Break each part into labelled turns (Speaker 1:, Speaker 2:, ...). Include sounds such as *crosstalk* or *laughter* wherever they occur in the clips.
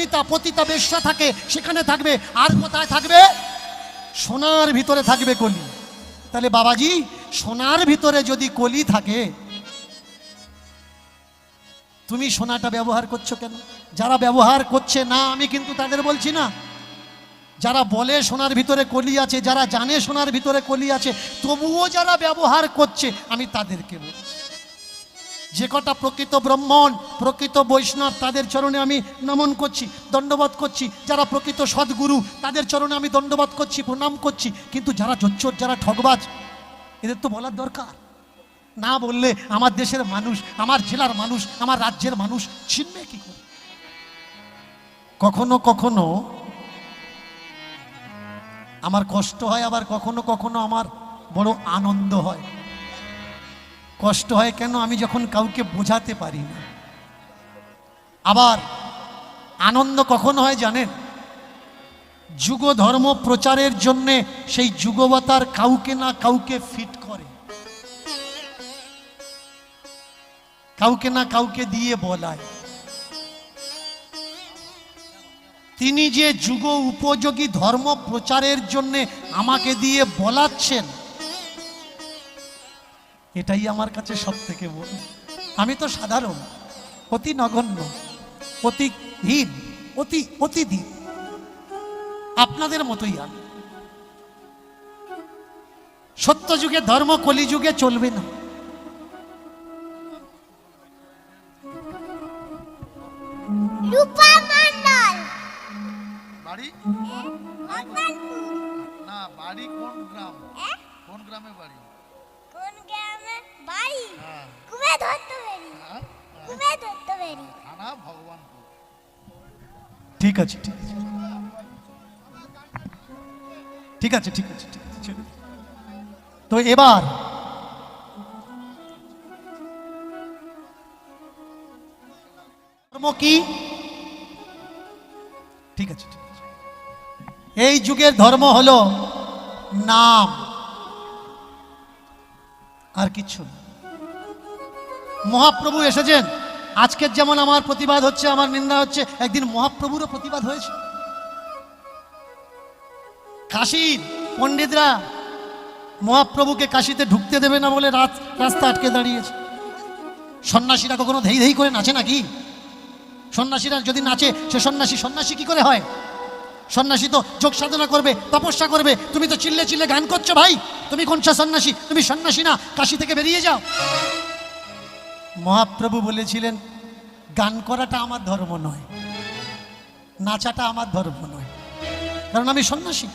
Speaker 1: বনিতা পতিতা বেশ্যা থাকে, সেখানে থাকবে। আর কোথায় থাকবে? সোনার ভিতরে থাকবে কলি। তাহলে বাবাজি, সোনার ভিতরে যদি কলি থাকে, তুমি সোনাটা ব্যবহার করছ কেন? যারা ব্যবহার করছে না, আমি কিন্তু তাদের বলছি না। যারা বলে সোনার ভিতরে কলি আছে, যারা জানে সোনার ভিতরে কলি আছে, তবুও যারা ব্যবহার করছে, আমি তাদেরকে বলছি। যে কটা প্রকৃত ব্রাহ্মণ, প্রকৃত বৈষ্ণব, তাদের চরণে আমি নমন করছি দণ্ডবাদ করছি। যারা প্রকৃত সদ্গুরু, তাদের চরণে আমি দণ্ডবাদ করছি, প্রণাম করছি। কিন্তু যারা জোচ্চোর, যারা ঠগবাজ, এদের তো বলার দরকার। না বললে আমার দেশের মানুষ, আমার জেলার মানুষ, আমার রাজ্যের মানুষ চিনবে কি করে? কখনো কখনো আমার কষ্ট হয়, আবার কখনো কখনো আমার বড় আনন্দ হয়। কষ্ট হয় কেন? আমি যখন কাউকে বোঝাতে পারি না। আবার আনন্দ কখন হয় জানেন? যুগ ধর্ম প্রচারের জন্যে সেই যুগবতার কাউকে না কাউকে ফিট করে। কাউকে না কাউকে দিয়ে বলায়। তিনি যে যুগ উপযোগী ধর্ম প্রচারের জন্য আমাকে দিয়ে বলাচ্ছেন এটাই আমার কাছে সব থেকে বড়। আমি তো সাধারণ অতি নগণ্য অতি হীন অতি অতি দীন আপনাদের মতোই আমি। সত্য যুগে ধর্ম কলিযুগে চলবে না।
Speaker 2: বাড়ি? না বাড়ি কোন গ্রাম? কোন গ্রামে বাড়ি?
Speaker 3: বাড়ি। কুমে ধরতে বেরি কুমে ধরতে বেরি
Speaker 2: থানা ভগবানপুর।
Speaker 1: ঠিক আছে ঠিক আছে। ঠিক আছে ঠিক আছে ঠিক আছে। তো এবার ধর্ম কি? ঠিক আছে ঠিক আছে। এই যুগের ধর্ম হলো নাম। আর কিছু না। মহাপ্রভু এসেছেন। আজকের যেমন আমার প্রতিবাদ হচ্ছে, আমার নিন্দা হচ্ছে, একদিন মহাপ্রভুরও প্রতিবাদ হয়েছে। কাশীর পণ্ডিতরা মহাপ্রভুকে কাশিতে ঢুকতে দেবে না বলে রাত, রাস্তা আটকে দাঁড়িয়েছে। সন্ন্যাসীরা কখনো ধেই ধেই করে নাচে নাকি? সন্ন্যাসীরা যদি নাচে, সে সন্ন্যাসী সন্ন্যাসী কি করে হয়? সন্ন্যাসী তো যোগ সাধনা করবে, তপস্যা করবে। তুমি তো চিল্লে চিল্লে গান করছ ভাই। তুমি কোনটা সন্ন্যাসী? তুমি সন্ন্যাসী না। কাশি থেকে বেরিয়ে যাও। মহাপ্রভু বলেছিলেন, গান করাটা আমার ধর্ম নয়, নাচাটা আমার ধর্ম নয়। কারণ আমি সন্ন্যাসী।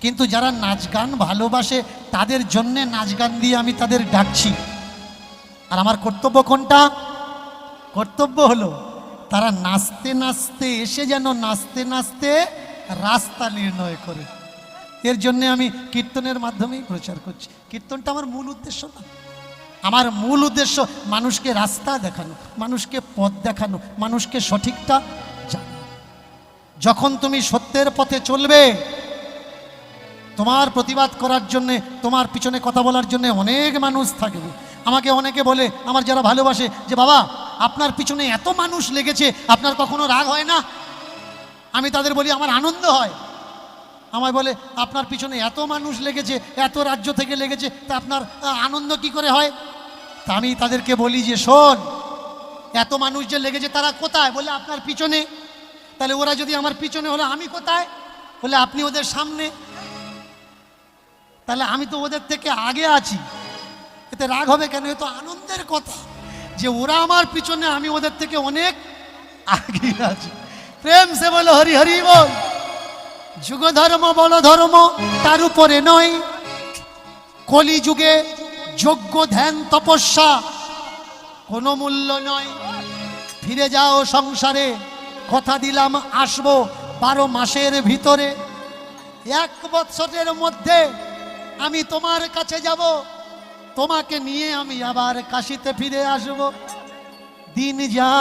Speaker 1: কিন্তু যারা নাচ গান ভালোবাসে, তাদের জন্যে নাচ গান দিয়ে আমি তাদের ডাকছি। আর আমার কর্তব্য কোনটা? কর্তব্য হলো, তারা নাচতে নাচতে এসে যেন নাচতে নাচতে রাস্তা নির্ণয় করে। এর জন্যে আমি কীর্তনের মাধ্যমেই প্রচার করছি। কীর্তনটা আমার মূল উদ্দেশ্য না। আমার মূল উদ্দেশ্য মানুষকে রাস্তা দেখানো, মানুষকে পথ দেখানো, মানুষকে সঠিকটা জানানো। যখন তুমি সত্যের পথে চলবে, তোমার প্রতিবাদ করার জন্য, তোমার পিছনে কথা বলার জন্য অনেক মানুষ থাকবে। আমাকে অনেকে বলে, আমার যারা ভালোবাসে, যে বাবা, আপনার পিছনে এত মানুষ লেগেছে, আপনার কখনো রাগ হয় না? আমি তাদের বলি, আমার আনন্দ হয়। আমায় বলে, আপনার পিছনে এত মানুষ লেগেছে, এত রাজ্য থেকে লেগেছে, তা আপনার আনন্দ কি করে হয়? তা আমি তাদেরকে বলি যে, শোন, এত মানুষ যে লেগেছে, তারা কোথায়? বলে, আপনার পিছনে। তাহলে ওরা যদি আমার পিছনে হলে, আমি কোথায়? বলে, আপনি ওদের সামনে। তাহলে আমি তো ওদের থেকে আগে আছি। এতে রাগ হবে কেন? এ তো আনন্দের কথা যে, ওরা আমার পিছনে, আমি ওদের থেকে অনেক আগে আছি। প্রেম সে বলো, হরি হরি বল। যুগ ধর্ম বল ধর্ম তার উপরে নয়। কলি যুগে যোগ্য ধ্যান, তপস্যা কোনো মূল্য নয়। ফিরে যাও সংসারে, কথা দিলাম আসব বারো মাসের ভিতরে। এক বৎসরের মধ্যে আমি তোমার কাছে যাব, তোমাকে নিয়ে আমি আবার কাশিতে ফিরে আসব। দিন যায়।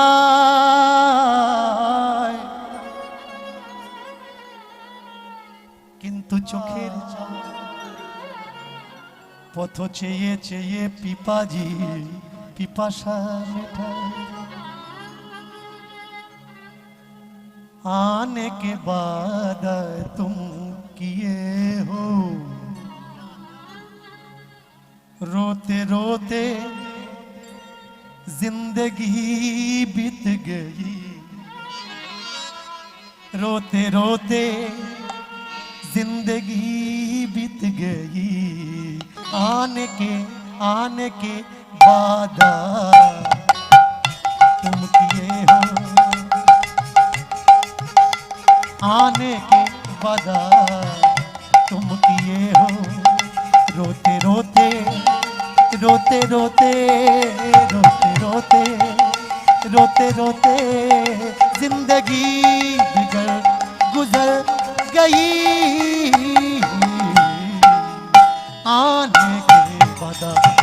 Speaker 1: কিন্তু চোখের জল পথ চেয়ে চেয়ে পিপাজি পিপাসা মেটায় आने के बाद तुम किए हो रोते रोते जिंदगी बीत गई रोते रोते ज़िंदगी बीत गई, आने के आने के बाद तुम किए हो। आने के बाद तुम किए हो। रोते रोते रोते रोते रोते रोते रोते रोते, ज़िंदगी बिगड़, गुजर गई। आने के बाद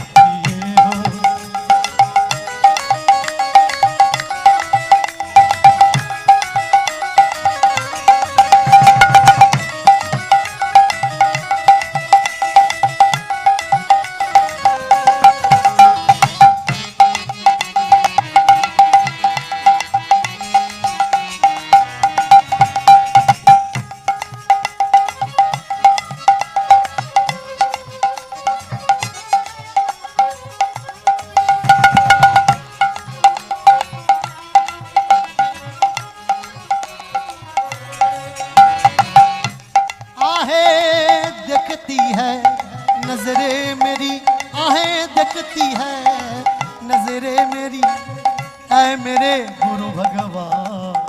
Speaker 1: ऐ मेरे गुरु भगवान।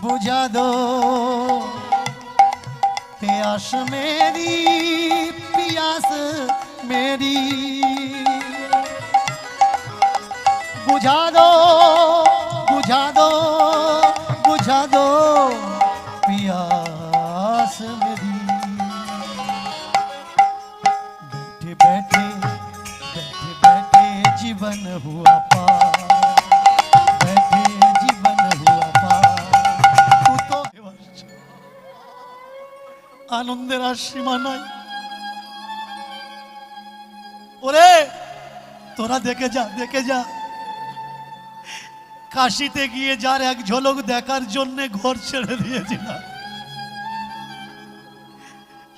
Speaker 1: बुझा दो। प्यास मेरी प्यास मेरी। बुझा दो बुझा दो। जीवन हुआ पार बैठे जीवन हुआ পার তু তো আনন্দের আর সীমা নাই ওরে তোরা দেখে যা দেখে যা কাশিতে গিয়ে যার এক ঝলক দেখার জন্য ঘর ছেড়ে দিয়েছিলাম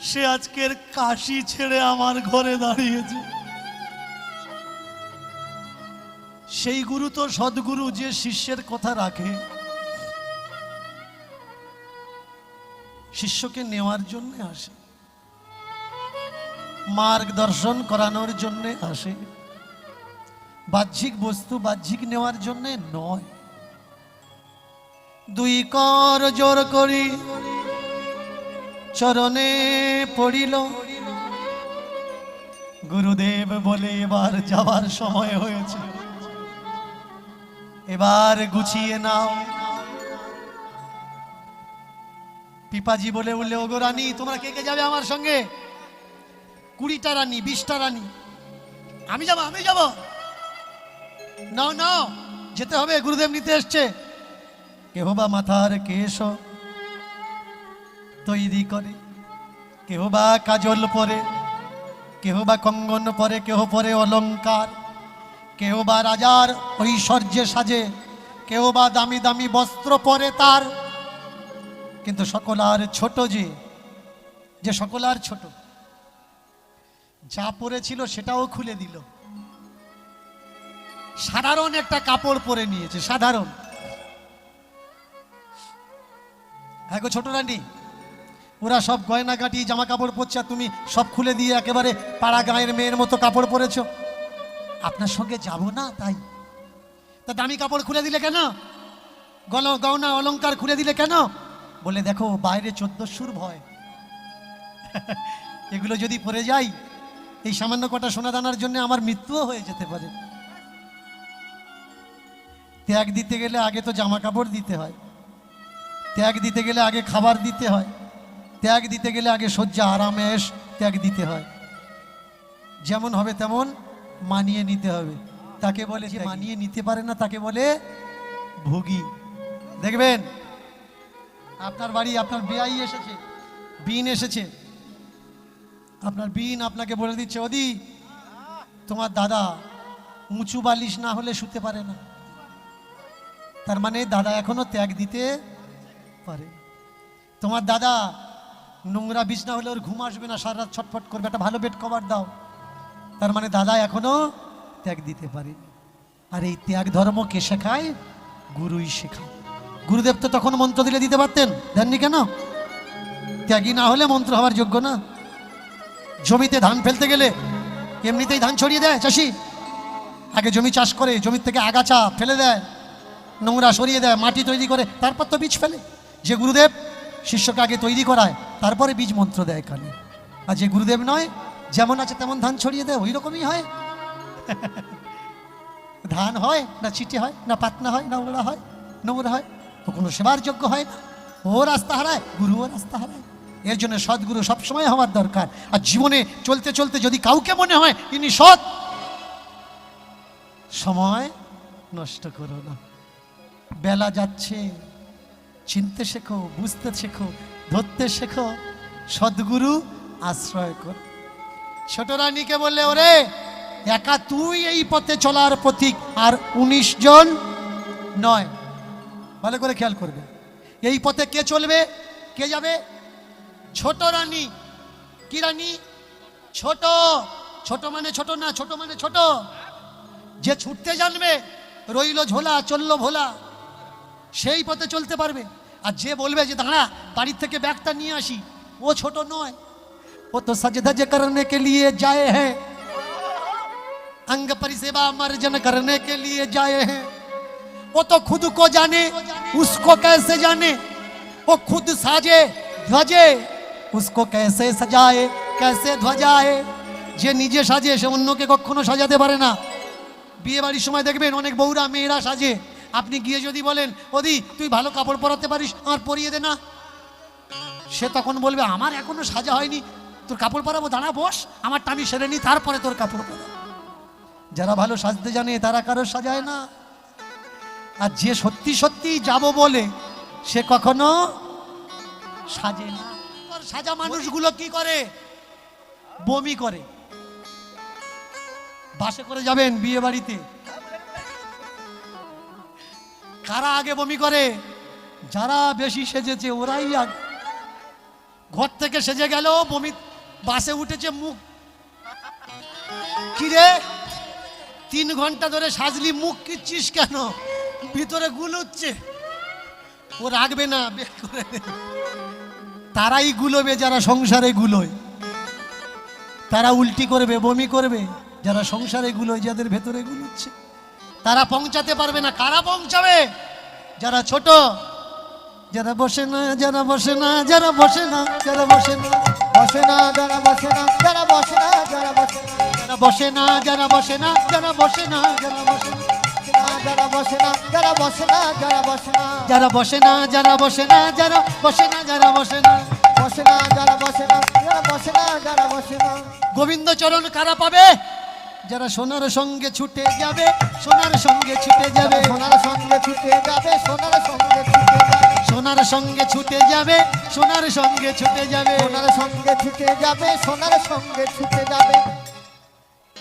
Speaker 1: সে আজকের কাশি ছেড়ে আমার ঘরে দাঁড়িয়েছে সেই গুরু তো সদ্গুরু যে শিষ্যের কথা রাখে। শিষ্যকে নেওয়ার জন্য আসে। মার্গদর্শন করানোর জন্য আসে। বাহ্যিক বস্তু বাহ্যিক নেওয়ার জন্য নয়। দুই কর জোর করি চরণে পড়িল। গুরুদেব বলে এবার যাওয়ার সময় হয়েছে। এবার গুছিয়ে নাও। পিপাজি বলে উঠলে, ওগো রানী, তোমরা কে কে যাবে আমার সঙ্গে? কুড়িটা রানী, বিশটা রানী। আমি যাব আমি যাব। নাও নাও, যেতে হবে, গুরুদেব নিতে এসছে। কেহ বা মাথার কেশ তৈরি করে, কেহ বা কাজল পরে, কেহ বা কঙ্গন পরে, কেহ পরে অলংকার কেহ বা রাজার ঐশ্বর্যে সাজে, কেউ বা দামি দামি বস্ত্র পরে তার। কিন্তু সকল আর ছোট যে যে সকল আর ছোট, যা পরেছিল সেটাও খুলে দিল। সাধারণ একটা কাপড় পরে নিয়েছে, সাধারণ। হ্যাঁ গো ছোট রানী, ওরা সব গয়না কাটি জামা কাপড় পরছে তুমি সব খুলে দিয়ে একেবারে পাড়া গাঁয়ের মেয়ের মতো কাপড় পরেছো। আপনার সঙ্গে যাব না, তাই। তা দামি কাপড় খুলে দিলে কেন? গল, গহনা, অলংকার খুলে দিলে কেন? বলে দেখো, বাইরে চোদ্দশুর ভয়। *laughs* এগুলো যদি পরে যাই, এই সামান্য কটা সোনা দানার জন্য আমার মৃত্যুও হয়ে যেতে পারে। ত্যাগ দিতে গেলে আগে তো জামা কাপড় দিতে হয়। ত্যাগ দিতে গেলে আগে খাবার দিতে হয়। ত্যাগ দিতে গেলে আগে শয্যা, আরামেশ ত্যাগ দিতে হয়। যেমন হবে তেমন মানিয়ে নিতে হবে। তাকে বলে যে মানিয়ে নিতে পারে না তাকে বলে ভোগী। দেখবেন আপনার বাড়ি আপনার বেয়াই এসেছে বিন এসেছে। আপনার বিন আপনাকে বলে দিচ্ছে ওদি তোমার দাদা উঁচু বালিশ না হলে শুতে পারে না। তার মানে দাদা এখনও ত্যাগ দিতে পারে। তোমার দাদা নোংরা বিছনা হলে ওর ঘুম আসবে না সারা রাত ছটফট করবে। একটা ভালো বেড কভার দাও। তার মানে দাদা এখনও ত্যাগ দিতে পারে আর এই ত্যাগ ধর্ম কে শেখায়? গুরুই শেখায়। গুরুদেব তো তখন মন্ত্র দিলে দিতে পারতেন। দেননি কেন? ত্যাগী না হলে মন্ত্র হওয়ার যোগ্য না। জমিতে ধান ফেলতে গেলে এমনিতেই ধান ছড়িয়ে দেয় চাষি। আগে জমি চাষ করে, জমির থেকে আগাছা ফেলে দেয়, নোংরা সরিয়ে দেয়, মাটি তৈরি করে, তারপর তো বীজ ফেলে। যে গুরুদেব শিষ্যকে আগে তৈরি করায়, তারপরে বীজ মন্ত্র দেয় কানে। আর যে গুরুদেব নয় যেমন আছে তেমন ধান ছড়িয়ে দেয় ওই রকমই হয়। ধান হয়, না চিটে হয়, না পাতনা হয়, না ওড়া হয় নোংরা হয় ও কোনো সেবার যোগ্য হয় না। ও রাস্তা হারায় গুরুও রাস্তা হারায়। এর জন্য সদ্গুরু সবসময় হওয়ার দরকার। আর জীবনে চলতে চলতে যদি কাউকে মনে হয়, ইনি সৎ। সময় নষ্ট করো না। বেলা যাচ্ছে, চিনতে শেখো, বুঝতে শেখো, ধরতে শেখো, সদ্গুরু আশ্রয় কর। ছোট রানীকে বললে, ওরে, একা তুই এই পথে চলার প্রতীক, আর উনিশ জন নয়। ভালো করে খেয়াল করবে। এই পথে কে চলবে? কে যাবে? ছোট রানী। কি রানী? ছোট। ছোট মানে ছোট না, ছোট মানে ছোট। যে ছুটতে জানবে, রইল ঝোলা, চলল ভোলা, সেই পথে চলতে পারবে। আর যে বলবে যে, দাঁড়া, বাড়ির থেকে ব্যাগটা নিয়ে আসি, ও ছোট নয়। ও তো সজ ধজ করনে কে লিয়ে যায় হ্যাঁ अंग परिसेवा मर्जन करने के लिए जाए हैं वो तो खुद को जाने उसको कैसे जाने वो खुद साजे ध्वजे उसको कैसे सजाए कैसे ধ্বজায় যে নিজে সাজে সে অন্যকে কখনো সাজাতে পারে না বিয়ে বাড়ির সময় দেখবেন অনেক বউরা মেয়েরা সাজে আপনি গিয়ে যদি বলেন ওদি তুই ভালো কাপড় পরাতে পারিস আর পরিয়ে দে না সে তখন বলবে আমার এখনো সাজা হয়নি তোর কাপড় পরাবো, দাঁড়া, বস। আমারটা আমি সেরে নিই তারপরে তোর কাপড় পরাবো। যারা ভালো সাজতে জানে, তারা কারও সাজায় না। আর যে সত্যি সত্যি যাব বলে, সে কখনো সাজে না। সাজা মানুষগুলো কি করে? বমি করে। বাসে করে যাবেন বিয়ে বাড়িতে। কারা আগে বমি করে? যারা বেশি সেজেছে, ওরাই আগে। ঘর থেকে সেজে গেল বমি বাসে উঠেছে মুখ। কিরে? তিন ঘণ্টা ধরে সাজলি, মুখ কিচ্ছিস কেন? ভিতরে গুলোচ্ছে ও রাখবে না, বের করে তারাই গুলোবে যারা সংসারে গুলোয়। তারা উল্টি করবে, বমি করবে, যারা সংসারে গুলোয়, যাদের ভেতরে গুলোচ্ছে তারা পৌঁছাতে পারবে না। কারা পৌঁছাবে? যারা ছোট, যারা বসে না, যারা বসে না, যারা বসে না, যারা বসে না।
Speaker 4: বসে না যারা বসে না যারা বসে না যারা বসে
Speaker 1: যারা বসে না যারা বসে না যারা বসে না যারা বসে
Speaker 4: যারা বসে না যারা বসে না যারা বসে না
Speaker 1: যারা বসে না যারা বসে না যারা বসে না যারা বসে না
Speaker 4: বসে না যারা বসে না যারা বসে না যারা বসে না
Speaker 1: কারা পাবে যারা সোনার সঙ্গে ছুটে যাবে সোনার সঙ্গে ছুটে যাবে।
Speaker 4: সোনার সঙ্গে ছুটে যাবে সোনার সঙ্গে ছুটে যাবে।
Speaker 1: সোনার সঙ্গে ছুটে যাবে সোনার সঙ্গে ছুটে যাবে।
Speaker 4: সোনার সঙ্গে ছুটে যাবে সোনার সঙ্গে ছুটে যাবে।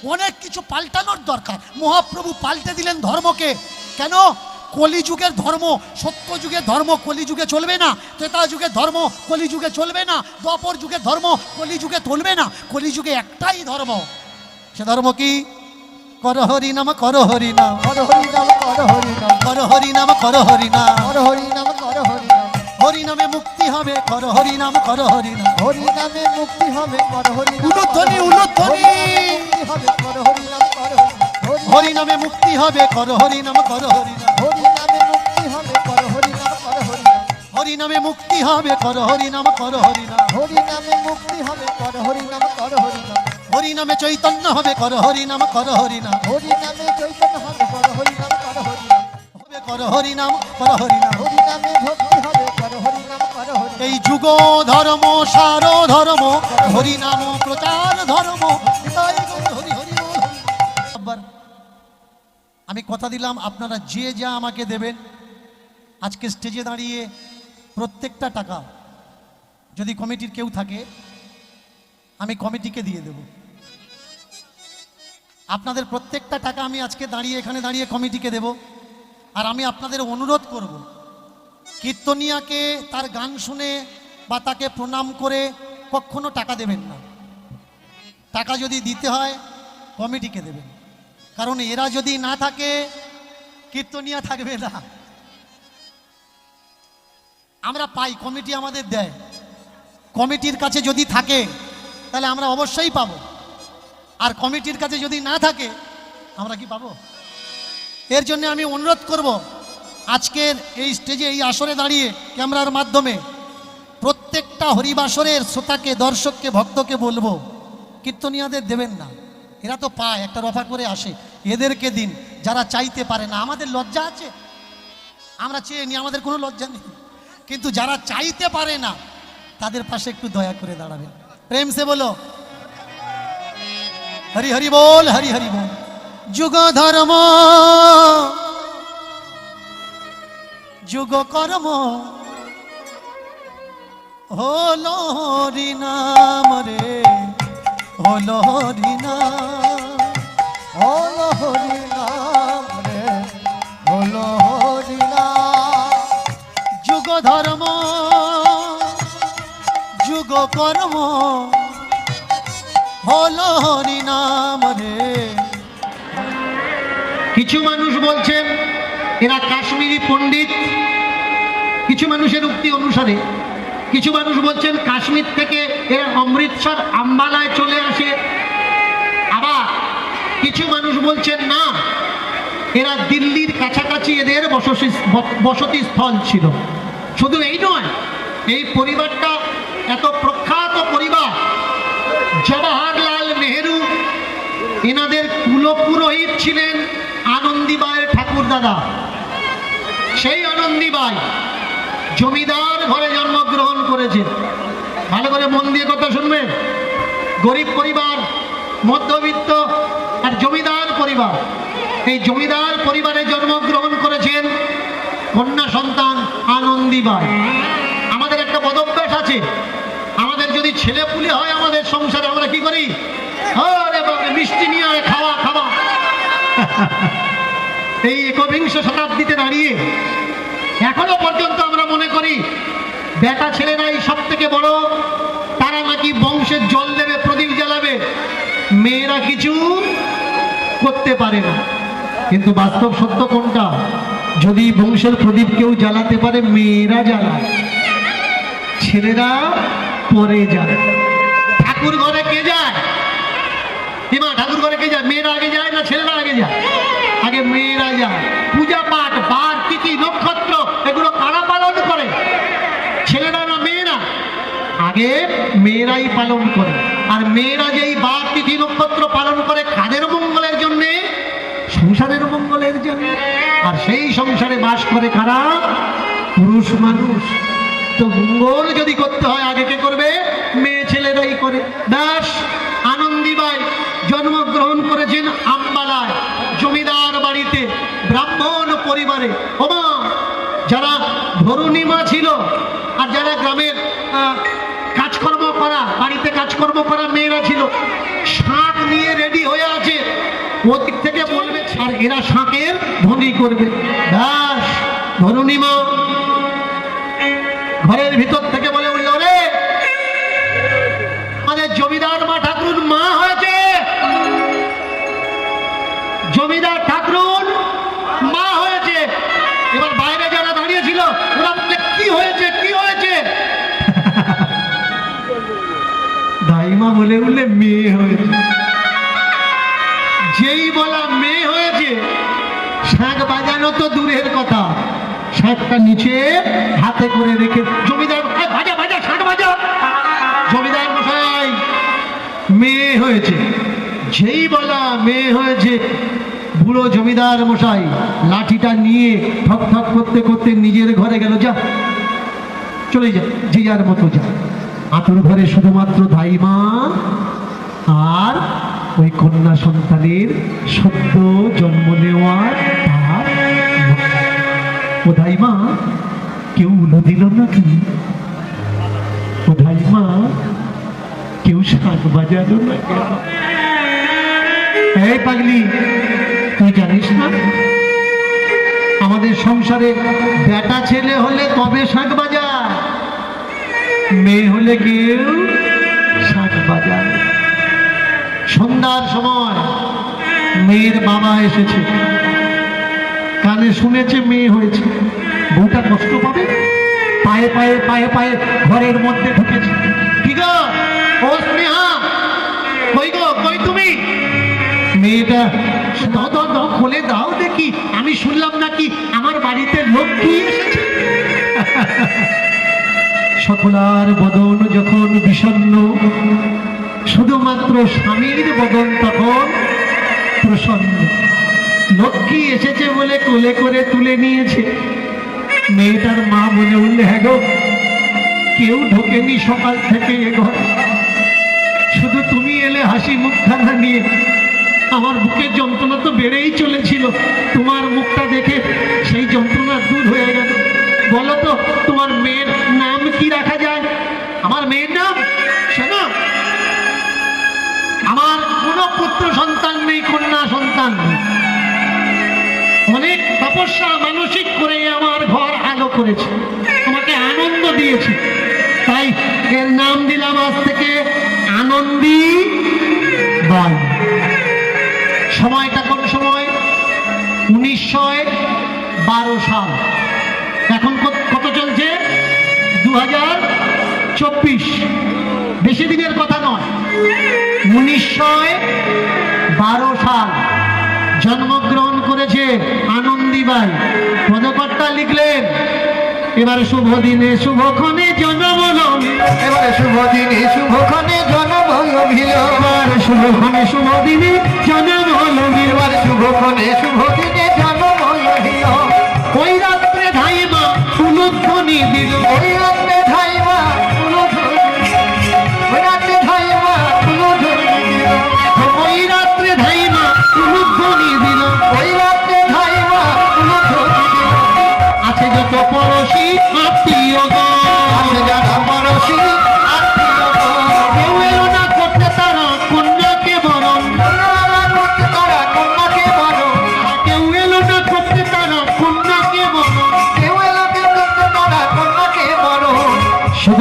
Speaker 1: অনেক কিছু পাল্টানোর দরকার। মহাপ্রভু পাল্টে দিলেন ধর্মকে। কেন? কলিযুগের ধর্ম সত্য যুগের ধর্ম কলিযুগে চলবে না। ত্রেতা যুগের ধর্ম কলিযুগে চলবে না। দ্বাপর যুগের ধর্ম কলিযুগে চলবে না। কলিযুগে একটাই ধর্ম। সে ধর্ম কি কর হরি নাম কর হরি নাম
Speaker 4: কর হরি নাম কর হরি নাম
Speaker 1: কর হরি নাম কর হরি নাম
Speaker 4: কর হরি নাম কর হরি নাম
Speaker 1: হরি নামে মুক্তি হবে কর হরি নাম কর হরি নাম
Speaker 4: হরি নামে মুক্তি হবে কর হরি নাম
Speaker 1: উলুধ্বনি, উলুধ্বনি।
Speaker 4: হরি নামে মুক্তি হবে কর হরি নাম কর হরি নাম
Speaker 1: হরি নামে মুক্তি হবে কর হরি নাম
Speaker 4: হরি নামে মুক্তি হবে কর হরি নাম কর হরি নাম
Speaker 1: হরি নামে মুক্তি হবে কর হরি নাম কর হরি নাম
Speaker 4: হরি নামে মুক্তি হবে কর হরি নাম কর হরি নাম
Speaker 1: হরি নামে চৈতন্য হবে কর হরি নাম কর হরি নাম
Speaker 4: হরি নামে চৈতন্য হবে কর হরি নাম কর হরি নাম
Speaker 1: হবে কর হরি নাম কর হরি নাম
Speaker 4: হরি নামে ভক্তি হবে কর হরি নাম কর হরি
Speaker 1: এই যুগ ধর্ম সার ধর্ম হরি নাম প্রচার ধর্ম। তাই হরি হরি বল আমি কথা দিলাম আপনারা যে যা আমাকে দেবেন আজকে স্টেজে দাঁড়িয়ে প্রত্যেকটা টাকা যদি কমিটির কেউ থাকে আমি কমিটিকে দিয়ে দেব। আপনাদের প্রত্যেকটা টাকা আমি আজকে দাঁড়িয়ে এখানে দাঁড়িয়ে কমিটিকে দেব আর আমি আপনাদের অনুরোধ করব। কীর্তনিয়াকে তার গান শুনে বা তাকে প্রণাম করে কখনো টাকা দেবেন না। টাকা যদি দিতে হয়, কমিটিকে দেবেন। কারণ এরা যদি না থাকে, কীর্তনিয়া থাকবে না। আমরা পাই, কমিটি আমাদের দেয়। কমিটির কাছে যদি থাকে, তাহলে আমরা অবশ্যই পাবো। আর কমিটির কাছে যদি না থাকে, আমরা কি পাবো? এর জন্য আমি অনুরোধ করব, আজকের এই স্টেজে, এই আসরে দাঁড়িয়ে ক্যামেরার মাধ্যমে প্রত্যেকটা হরিবাসরের শ্রোতাকে, দর্শককে, ভক্তকে বলব, কীর্তনিয়াদের দেবেন না। এরা তো পায়, একটা রফা করে আসে। এদেরকে দিন, যারা চাইতে পারে না। আমাদের লজ্জা আছে। আমরা চেয়ে নিই, আমাদের কোনো লজ্জা নেই। কিন্তু যারা চাইতে পারে না, তাদের পাশে একটু দয়া করে দাঁড়াবেন। প্রেম সে বলো হরি হরি বল, হরি হরি বল। যুগ ধর্ম। যুগ কর্ম। হলো হরি নাম রে, হলো হরি নাম।
Speaker 4: হরি নাম রে, হলো হরি নাম।
Speaker 1: যুগ ধর্ম। যুগ কর্ম। হলো হরি নাম রে। কিছু মানুষ বলছেন এরা কাশ্মীরি পণ্ডিত। কিছু মানুষের উক্তি অনুসারে, কিছু মানুষ বলছেন কাশ্মীর থেকে এরা অমৃতসর আম্বালায় চলে আসে। আবার কিছু মানুষ বলছেন, না, এরা দিল্লির কাছাকাছি এদের বসতি বসতি স্থল ছিল। শুধু এই নয়, এই পরিবারটা এত পরিবার জওয়াহরলাল নেহেরু এনাদের কুলপুরোহিত ছিলেন আনন্দীবাইয়ের ঠাকুর দাদা। সেই আনন্দীবাই জমিদার ঘরে জন্মগ্রহণ করেছেন ভালো করে মন দিয়ে কথা শুনবেন গরিব পরিবার, মধ্যবিত্ত আর জমিদার পরিবার। এই জমিদার পরিবারে জন্মগ্রহণ করেছেন কন্যা সন্তান আনন্দীবাই। আমাদের একটা বদভ্যাস আছে। ছেলে পুলে হয় আমাদের সংসারে, আমরা কি করি? মিষ্টি নিয়ে খাওয়া খাওয়া। *laughs* এই একবিংশ শতাব্দীতে দাঁড়িয়ে এখনও পর্যন্ত আমরা মনে করি, বেটা ছেলেরাই সব থেকে বড়। তারা নাকি বংশের জল দেবে, প্রদীপ জ্বালাবে। মেয়েরা কিছু করতে পারে না। কিন্তু বাস্তব সত্য কোনটা? যদি বংশের প্রদীপ কেউ জ্বালাতে পারে, মেয়েরা জ্বালায়। ছেলেরা পরে যায়। ঠাকুর ঘরে কে যায়? হিমা ঠাকুর ঘরে কে যায়? মেয়েরা আগে যায় না ছেলেরা আগে যায়? আগে মেয়েরা যায়। পূজা পাঠ বার তিথি নক্ষত্র, এগুলো কারা পালন করে? ছেলেরা না মেয়েরা? আগে মেয়েরাই পালন করে। আর মেয়েরা যেই বার তিথি নক্ষত্র পালন করে কাদের মঙ্গলের জন্যে, সংসারের মঙ্গলের জন্য। আর সেই সংসারে বাস করে কারা? পুরুষ মানুষ। তো মঙ্গল যদি করতে হয়, আগে কে করবে? মেয়ে ছেলেরাই করে। দাস আনন্দীবাই জন্মগ্রহণ করেছেন আম্বালায়, জমিদার বাড়িতে, ব্রাহ্মণ পরিবারে। ওমা, যারা ধরুণীমা ছিল আর যারা গ্রামের কাজকর্ম করা, বাড়িতে কাজকর্ম করা মেয়েরা ছিল, শাঁখ নিয়ে রেডি হয়ে আছে। ওদিক থেকে বলবে আর এরা শাঁখের ধ্বনি করবে। দাস ধরুণীমা বলে উঠলে মেয়ে হয়েছে। যেই বলা মেয়ে হয়েছে শাঁখ বাজানো তো দূরের কথা। শাঁখটা নিচে হাতে করে রেখে জমিদার "এই, ভাজা ভাজা শাঁখ ভাজা। জমিদার মশাই মেয়ে হয়েছে। যেই বলা মেয়ে হয়েছে বুড়ো জমিদার মশাই লাঠিটা নিয়ে ঠক ঠক করতে করতে নিজের ঘরে গেল যা চলে যা যে যার মতো যা। আতুর ঘরে শুধুমাত্র ধাইমা আর ওই কন্যা সন্তানের সদ্য জন্ম নেওয়ার। ও ধাইমা কেউ উলো দিল নাকি ও ধাইমা কেউ শাক এই পাগলি, তুই জানিস না? আমাদের সংসারে বেটা ছেলে হলে তবে শাক বাজার মেয়ে হলে কেউ শাক বাজার সন্ধ্যার সময় মেয়ের বাবা এসেছে। কানে শুনেছে মেয়ে হয়েছে। বউটা কষ্ট পাবে? পায়ে পায়ে পায়ে পায়ে ঘরের মধ্যে ঢুকেছে। কি ও স্নেহা, কই গো? কই তুমি? মেয়েটা খুলে দাও দেখি। আমি শুনলাম নাকি আমার বাড়িতে লক্ষ্মী এসেছে। *laughs* সকলার বদন যখন বিষণ্ণ, শুধুমাত্র স্বামীর বদন তখন প্রসন্ন। লক্ষ্মী এসেছে বলে কোলে করে তুলে নিয়েছে। মেয়েটার মা মনে বললে হ্যাঁ গো, কেউ ঢোকেনি সকাল থেকে এ ঘরে। শুধু তুমি এলে হাসি মুখখানা নিয়ে। আমার বুকের যন্ত্রণা তো বেড়েই চলেছিল। তোমার মুখটা দেখে সেই যন্ত্রণা দূর হয়ে গেল। বলো তো তোমার মেয়ের নাম কি রাখা যায়? আমার মেয়ের নাম? শোনো, আমার কোনো পুত্র সন্তান নেই, কন্যা সন্তান নেই। অনেক তপস্যা মানসিক করে আমার ঘর আলো করেছে, তোমাকে আনন্দ দিয়েছে। তাই এর নাম দিলাম আজ থেকে আনন্দী বাই সময়টা কোন সময়? উনিশশো বারো সাল। হাজার চব্বিশ। বেশি দিনের কথা নয়। উনিশশো বারো সাল জন্মগ্রহণ করেছে আনন্দীবাই। পদকর্তা লিখলেন এবারে শুভ দিনে শুভক্ষণে জন্মলম
Speaker 5: এবারে শুভ দিনে শুভক্ষণে জন্ম অভিল
Speaker 1: এবার শুভক্ষণে শুভ দিনে জন্মলম
Speaker 5: এবারে শুভক্ষণে শুভ দিনে জন্ম
Speaker 1: ওই রাত্রে ধাইমা উলুধ্বনি দিল
Speaker 5: ধাইমা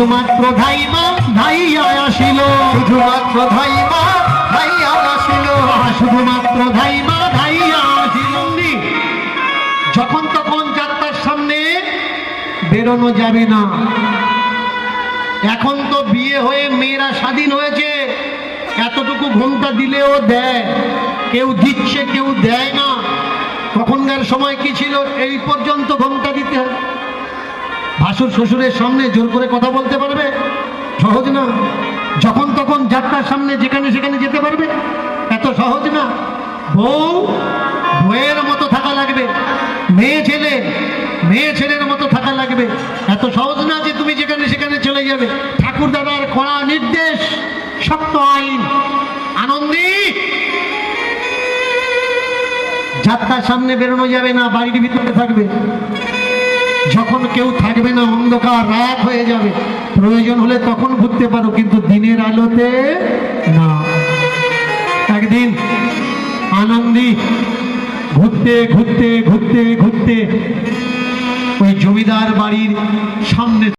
Speaker 1: শুধুমাত্র ধাইমা ধাইয়া আসিল।
Speaker 5: শুধুমাত্র ধাইমা ধাইয়া আসিল।
Speaker 1: শুধুমাত্র ধাইমা ধাইয়া আসিল। যখন তখন যাত্রার সামনে বেরোনো যাবে না। এখন তো বিয়ে হয়ে মেয়েরা স্বাধীন হয়েছে। এতটুকু ঘুমটা দিলেও দেয়। কেউ দিচ্ছে কেউ দেয় না। তখনকার সময় কি ছিল? এই পর্যন্ত ঘুমটা দিতে হয়। ভাসুর শ্বশুরের সামনে জোর করে কথা বলতে পারবে? সহজ না? যখন তখন যাত্রার সামনে যেখানে সেখানে যেতে পারবে? এত সহজ না? বউ বইয়ের মতো থাকা লাগবে, মেয়ে ছেলে, মেয়ে ছেলের মতো থাকা লাগবে। এত সহজ না যে তুমি যেখানে সেখানে চলে যাবে? ঠাকুর দাদার কড়া নির্দেশ, শক্ত আইন, আনন্দী। যাত্রার সামনে বেরোনো যাবে না, বাড়ির ভিতরে থাকবে। কেউ থাকবে না, অন্ধকার রাত হয়ে যাবে। প্রয়োজন হলে তখন ঘুরতে পারো, কিন্তু দিনের আলোতে না। একদিন আনন্দী ঘুরতে ঘুরতে ঘুরতে ঘুরতে ওই জমিদার বাড়ির সামনে